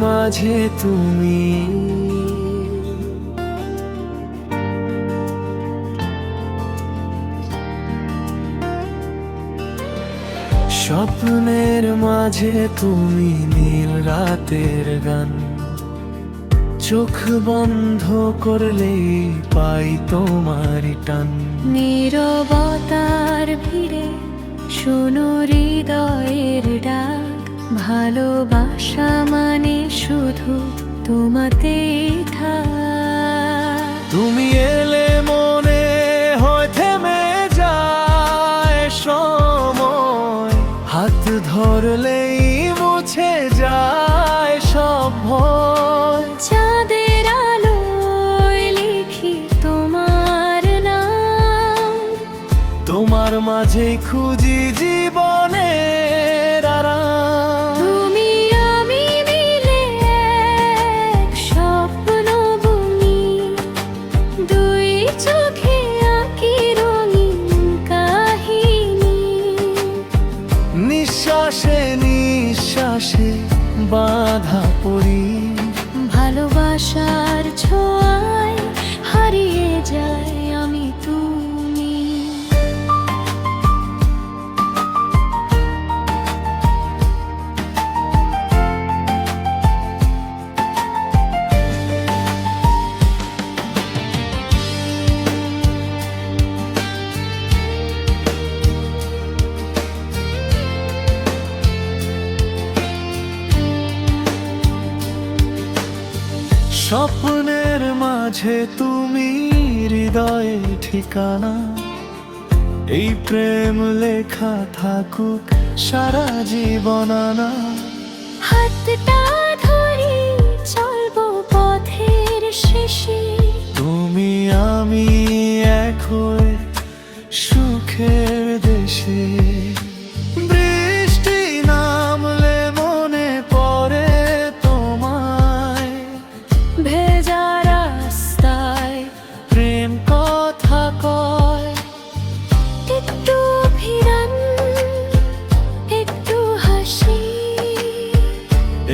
মাঝে তুমি। স্বপ্নের মাঝে তুমি নীল রাতের গান। চোখ বন্ধ করলে পাই তোমার টান। নীরবতার ভিড়ে শোনো হৃদয়ের ডাক। ভালোবাসা মানে শুধু তোমাতে তুমি এলে মনে হয় থেমে যায় সময়। হাত ধরলেই মুছে যায় সব ভয়। চাঁদের আলোয় লিখি তোমার নাম। তোমার মাঝে খুঁজি বাধা পড়ি। ভালোবাসার ছোঁয়ায় স্বপ্নের মাঝে তুমি হৃদয়ে ঠিকানা। এই প্রেম লেখা থাকুক সারা জীবনানা হাতটা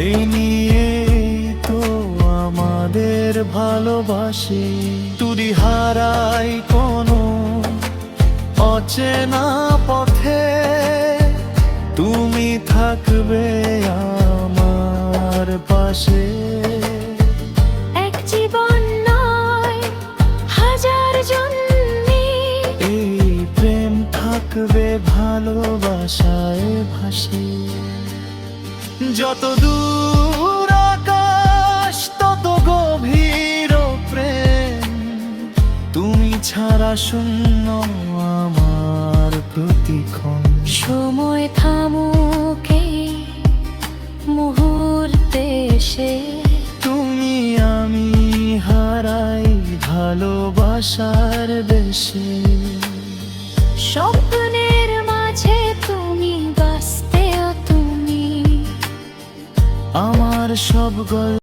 এই নিয়ে তো আমাদের ভালোবাসি। তুরি হারাই কোনো অচেনা পথে। তুমি থাকবে আমার পাশে। এক জীবন নয় হাজার জন্মে এই প্রেম থাকবে ভালোবাসায় ভাসে। যত দূর আকাশ তত গভীর প্রেম। তুমি ছাড়া শূন্য আমার প্রতিক্ষণ। সময় থামুকে মুহূর্তে সে তুমি আমি হারাই ভালোবাসার দেশে। স্বপ্নের সব গল্প